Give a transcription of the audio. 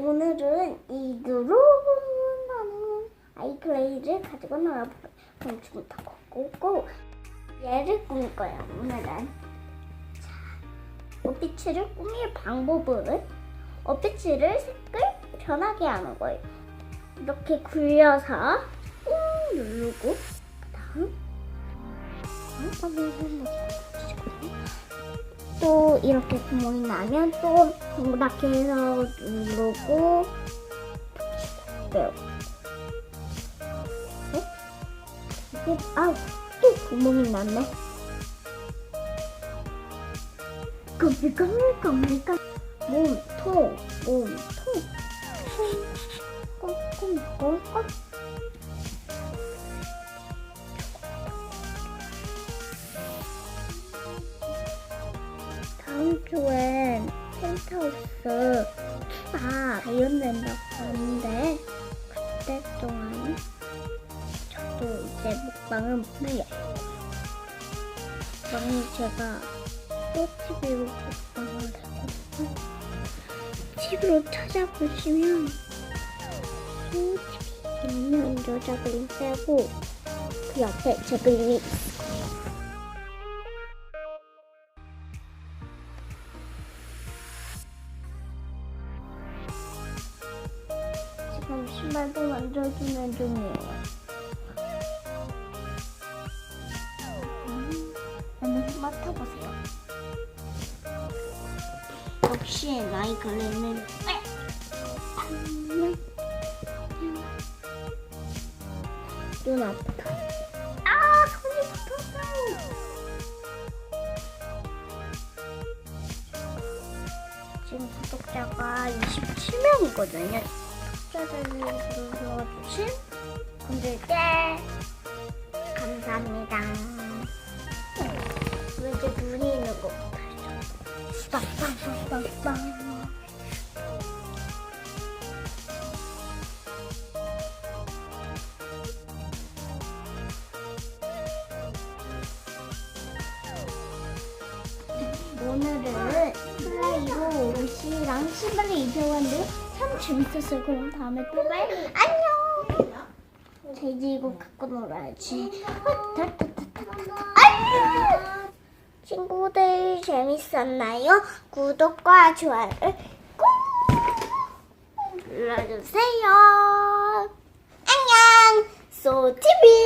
오늘은 이 누르나는 아이클레이를 가지고 놀아볼. 그럼 지금부터 꽂고 얘를 꾸밀 거예요. 오늘은 자, 옷비치를 꾸밀 방법은 옷비치를 색을 변하게 하는 거예요. 이렇게 굴려서 꾹 누르고 그 다음 또 이렇게 구멍이 나면 또 동그랗게 해서 누르고 빼요. 네? 이게 아또 구멍이 났네. 깜깜깜깜깜 몸통 몸통 꼼꼼꼼꼼 다 음 주엔 펜트하우스 아 발견된다고 하는데 그때 동안 저도 이제 먹방을 못해요. 그러니 제가 또 TV로 먹방을 해요. TV로 찾아보시면 또 TV에 있는 여자 그림 빼고 그 옆에 제 그림이 지금 신발도 만들어주는 중이에요. 음, 한번 맡아보세요. 역시 나이 걸리는 안녕. 눈 아프다. 아, 손이 붙었어. 지금 구독자가 27명이거든요. 분들께 감사합니다. 왜 이제 눈이 있는 거? 빵빵빵빵빵. 오늘은 플레이로 옷이랑 신발을 입혀봤는데 참 재밌었어요. 그럼 다음에 또 봐요. 안녕. 돼지 이거 음. 갖고 놀아야지. 음. 친구들 재밌었나요? 구독과 좋아요를 꼭 눌러주세요. 안녕, 소티비.